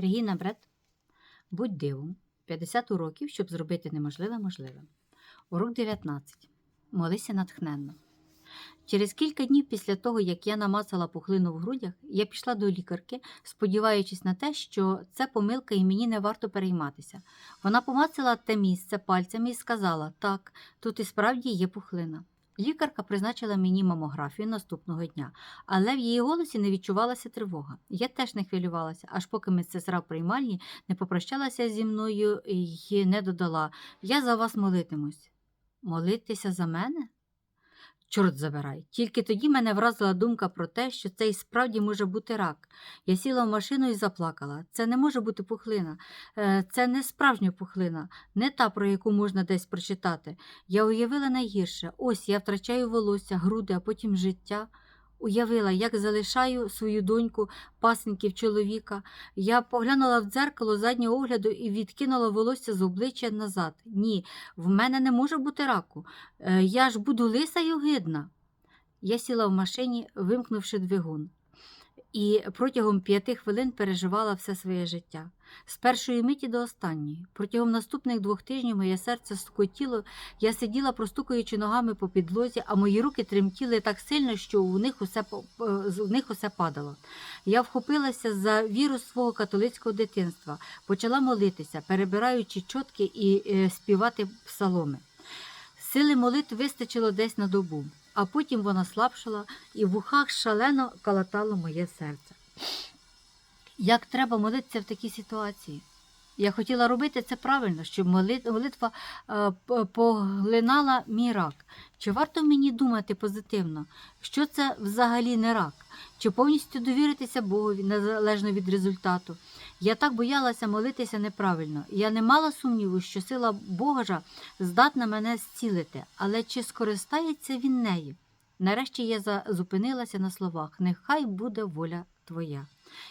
Регіна Бред, будь дивом, 50 уроків, щоб зробити неможливе можливим. Урок 19. Молися натхненно. Через кілька днів після того, як я намацала пухлину в грудях, я пішла до лікарки, сподіваючись на те, що це помилка і мені не варто перейматися. Вона помацала те місце пальцями і сказала: так, тут і справді є пухлина. Лікарка призначила мені мамографію наступного дня, але в її голосі не відчувалася тривога. Я теж не хвилювалася, аж поки медсестра в приймальні не попрощалася зі мною і не додала: Я за вас молитимусь. Молитися за мене? Чорт забирай. Тільки тоді мене вразила думка про те, що це і справді може бути рак. Я сіла в машину і заплакала. Це не може бути пухлина. Е, Це не справжня пухлина, не та, про яку можна десь прочитати. Я уявила найгірше. Ось я втрачаю волосся, груди, а потім життя. Уявила, як залишаю свою доньку, пасеньків чоловіка. Я поглянула в дзеркало заднього огляду і відкинула волосся з обличчя назад. Ні, в мене не може бути раку. Е, Я ж буду лиса й огидна. Я сіла в машині, вимкнувши двигун, і протягом п'яти хвилин переживала все своє життя. З першої миті до останньої. Протягом наступних двох тижнів моє серце скотіло, я сиділа, простукуючи ногами по підлозі, а мої руки тремтіли так сильно, що у них усе, е, у них усе падало. Я вхопилася за віру свого католицького дитинства, почала молитися, перебираючи чотки і е, співати псаломи. Сили молитв вистачило десь на добу, а потім вона слабшала, і в ухах шалено калатало моє серце. Як треба молитися в такій ситуації? Я хотіла робити це правильно, щоб молитва е, поглинала мій рак. Чи варто мені думати позитивно, що це взагалі не рак? Чи повністю довіритися Богові незалежно від результату? Я так боялася молитися неправильно. Я не мала сумніву, що сила Божа здатна мене зцілити, але чи скористається він нею? Нарешті я зупинилася на словах Нехай буде воля твоя.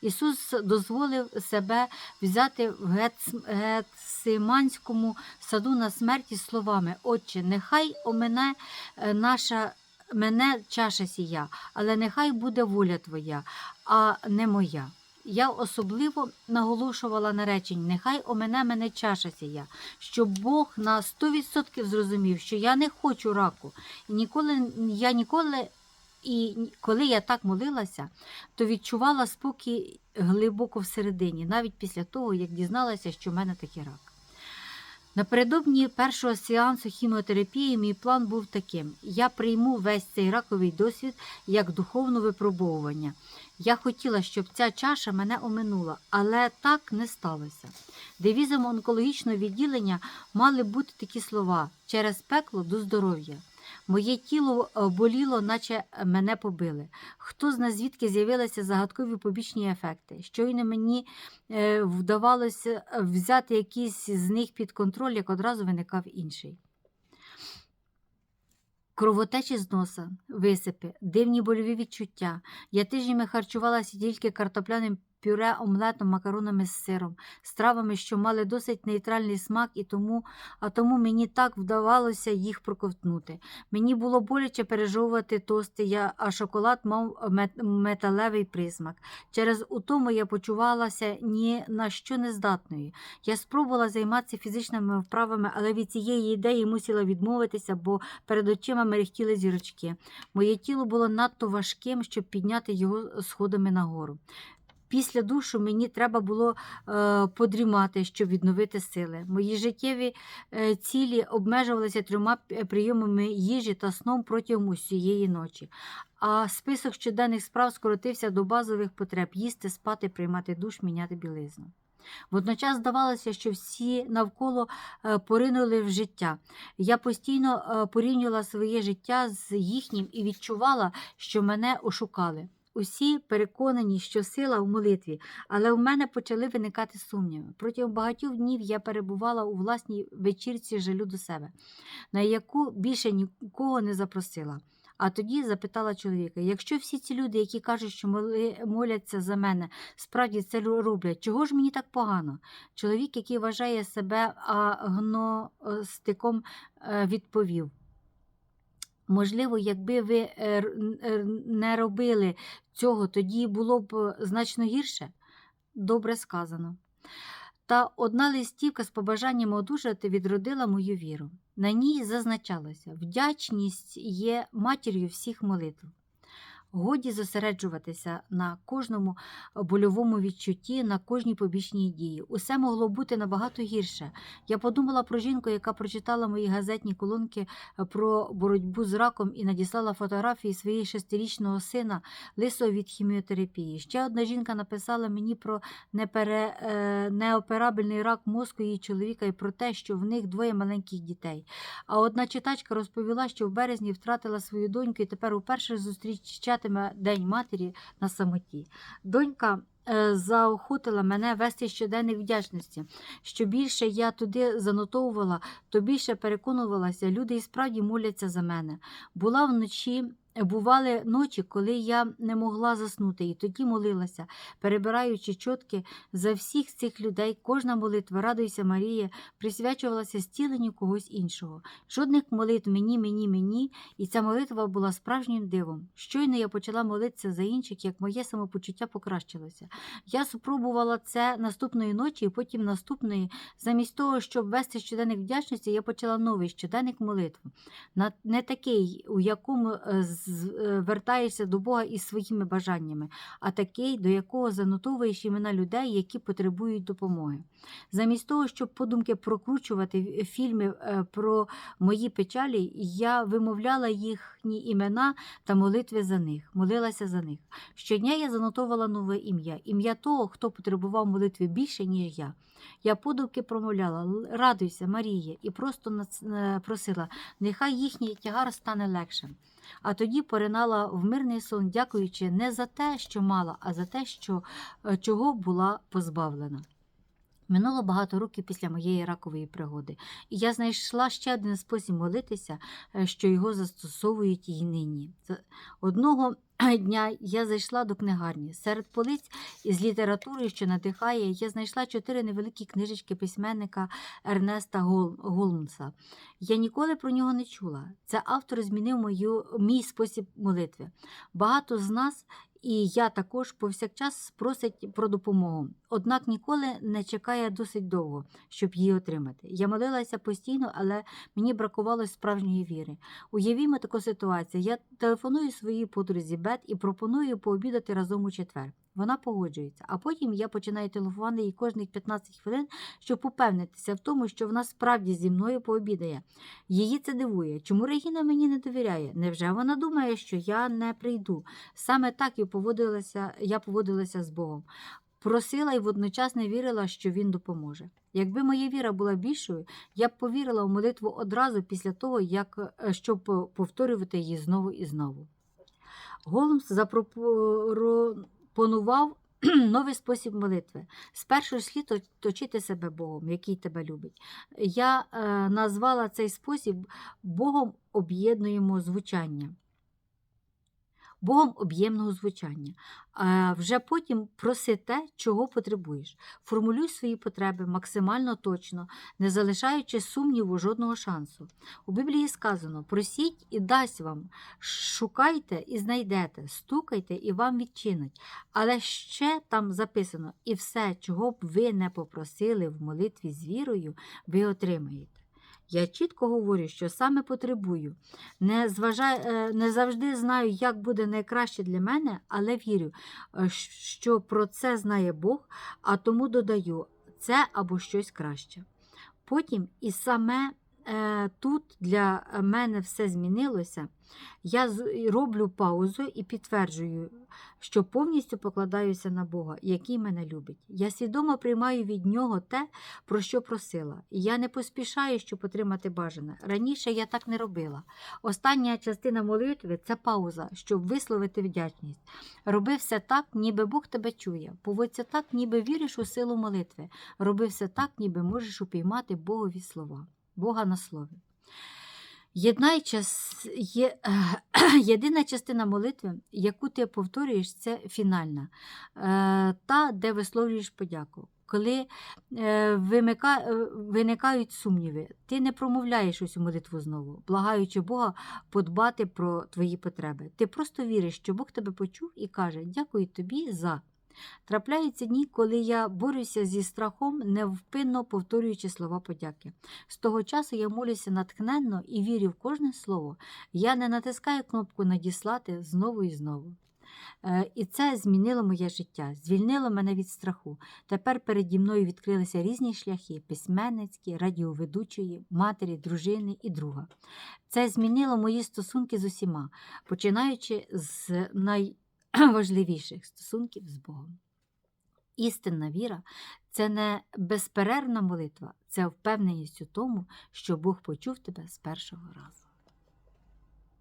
Ісус дозволив себе взяти в Гециманському саду на смерті словами Отче, нехай омине е, наша мене чаша сія, але нехай буде воля Твоя, а не моя. Я особливо наголошувала на реченні Нехай омене мене чаша сія, щоб Бог на 100% зрозумів, що я не хочу раку. І ніколи, я ніколи, і коли я так молилася, то відчувала спокій глибоко всередині, навіть після того, як дізналася, що в мене такий рак. Напередодні першого сеансу хіміотерапії мій план був таким: я прийму весь цей раковий досвід як духовне випробовування. Я хотіла, щоб ця чаша мене оминула, але так не сталося. Девізом онкологічного відділення мали бути такі слова: через пекло до здоров'я. Моє тіло е, боліло, наче мене побили. Хто зна звідки з'явилися загадкові побічні ефекти? Щойно мені е, вдавалося взяти якийсь з них під контроль, як одразу виникав інший. Кровотечі з носа, висипи, дивні больові відчуття. Я тижнями харчувалася тільки картопляним пюре, омлетом, макаронами з сиром, стравами, що мали досить нейтральний смак, і тому, а тому мені так вдавалося їх проковтнути. Мені було боляче пережовувати тости, я, а шоколад мав металевий присмак. Через утому я почувалася ні на що не здатною. Я спробувала займатися фізичними вправами, але від цієї ідеї мусила відмовитися, бо перед очима мерехтіли зірочки. Моє тіло було надто важким, щоб підняти його сходами нагору. Після душу мені треба було е, подрімати, щоб відновити сили. Мої життєві е, цілі обмежувалися трьома прийомами їжі та сном протягом усієї ночі. А список щоденних справ скоротився до базових потреб їсти, спати, приймати душ, міняти білизну. Водночас здавалося, що всі навколо е, поринули в життя. Я постійно порівнювала своє життя з їхнім і відчувала, що мене ошукали. Усі переконані, що сила в молитві, але в мене почали виникати сумніви. Протягом багатьох днів я перебувала у власній вечірці жалю до себе, на яку більше нікого не запросила. А тоді запитала чоловіка: якщо всі ці люди, які кажуть, що моляться за мене, справді це роблять, чого ж мені так погано? Чоловік, який вважає себе агностиком, е, відповів. Можливо, якби ви е, е, не робили цього, тоді було б е, значно гірше. добре сказано. Та одна листівка з побажанням одужати відродила мою віру. На ній зазначалося: вдячність є матір'ю всіх молитв. Годі зосереджуватися на кожному больовому відчутті, на кожній побічній дії. Усе могло бути набагато гірше. Я подумала про жінку, яка прочитала мої газетні колонки про боротьбу з раком і надіслала фотографії своєї шестирічного сина, лисого від хіміотерапії. Ще одна жінка написала мені про непере, е, неоперабельний рак мозку її чоловіка і про те, що в них двоє маленьких дітей. А одна читачка розповіла, що в березні втратила свою доньку і тепер уперше зустрічатиме День матері на самоті. Донька заохотила мене вести щоденник вдячності. Що більше я туди занотовувала, то більше переконувалася, люди і справді моляться за мене. Була вночі. Бували ночі, коли я не могла заснути, і тоді молилася, перебираючи чотки за всіх цих людей, кожна молитва, радуйся Марія, присвячувалася зціленню когось іншого. Жодних молитв мені, мені, мені, і ця молитва була справжнім дивом. Щойно я почала молитися за інших, як моє самопочуття покращилося. Я спробувала це наступної ночі, і потім наступної. Замість того, щоб вести щоденник вдячності, я почала новий щоденник молитв. Не такий, у якому е, з- е, до Бога із своїми бажаннями, а такий, до якого занотовуєш імена людей, які потребують допомоги. Замість того, щоб подумки прокручувати фільми е, про мої печалі, я вимовляла їхні імена та молитви за них, молилася за них. Щодня я занотовувала нове ім'я, ім'я того, хто потребував молитви більше, ніж я. Я подумки промовляла радуйся, Марія, і просто е, просила, нехай їхній тягар стане легшим. А тоді поринала в мирний сон, дякуючи не за те, що мала, а за те, що, е, чого була позбавлена. Минуло багато років після моєї ракової пригоди, і я знайшла ще один спосіб молитися, е, що його застосовують і нині. Одного дня я зайшла до книгарні. Серед полиць із літературою, що надихає, я знайшла чотири невеликі книжечки письменника Ернеста Гол- Голмса. Я ніколи про нього не чула. Це автор змінив мою, мій спосіб молитви. Багато з нас, і я також повсякчас просить про допомогу, однак ніколи не чекає досить довго, щоб її отримати. Я молилася постійно, але мені бракувало справжньої віри. Уявімо таку ситуацію. Я телефоную своїй подрузі Бет і пропоную пообідати разом у четвер. Вона погоджується, а потім я починаю телефонувати їй кожних 15 хвилин, щоб упевнитися в тому, що вона справді зі мною пообідає. Її це дивує. Чому Регіна мені не довіряє? Невже вона думає, що я не прийду? Саме так і поводилася, я поводилася з Богом. Просила і водночас не вірила, що він допоможе. Якби моя віра була більшою, я б повірила в молитву одразу після того, як е, щоб повторювати її знову і знову. Голмс запропонував новий спосіб молитви. Спершу слід то- точити себе Богом, який тебе любить. Я е, назвала цей спосіб Богом об'єднуємо звучання. Богом об'ємного звучання. А вже потім проси те, чого потребуєш. Формулюй свої потреби максимально точно, не залишаючи сумніву жодного шансу. У Біблії сказано: просіть і дасть вам, шукайте і знайдете, стукайте і вам відчинять. Але ще там записано: і все, чого б ви не попросили в молитві з вірою, ви отримаєте. Я чітко говорю, що саме потребую. Не, зважаю, е, не завжди знаю, як буде найкраще для мене, але вірю, е, що про це знає Бог, а тому додаю це або щось краще. Потім і саме тут для мене все змінилося. Я роблю паузу і підтверджую, що повністю покладаюся на Бога, який мене любить. Я свідомо приймаю від нього те, про що просила. Я не поспішаю, щоб отримати бажане. Раніше я так не робила. Остання частина молитви це пауза, щоб висловити вдячність. Роби все так, ніби Бог тебе чує. Поводься так, ніби віриш у силу молитви. Роби все так, ніби можеш упіймати Богові слова, Бога на слові. Єдина частина молитви, яку ти повторюєш, це фінальна, е, та, де висловлюєш подяку. Коли е, е, виникають сумніви, ти не промовляєш усю молитву знову, благаючи Бога подбати про твої потреби. Ти просто віриш, що Бог тебе почув і каже: Дякую тобі за. Трапляються дні, коли я борюся зі страхом, невпинно повторюючи слова подяки. З того часу я молюся натхненно і вірю в кожне слово. Я не натискаю кнопку надіслати знову і знову. Е, І це змінило моє життя, звільнило мене від страху. Тепер переді мною відкрилися різні шляхи письменницькі, радіоведучої, матері, дружини і друга. Це змінило мої стосунки з усіма, починаючи з найважливіших стосунків з Богом. Істинна віра це не безперервна молитва, це впевненість у тому, що Бог почув тебе з першого разу.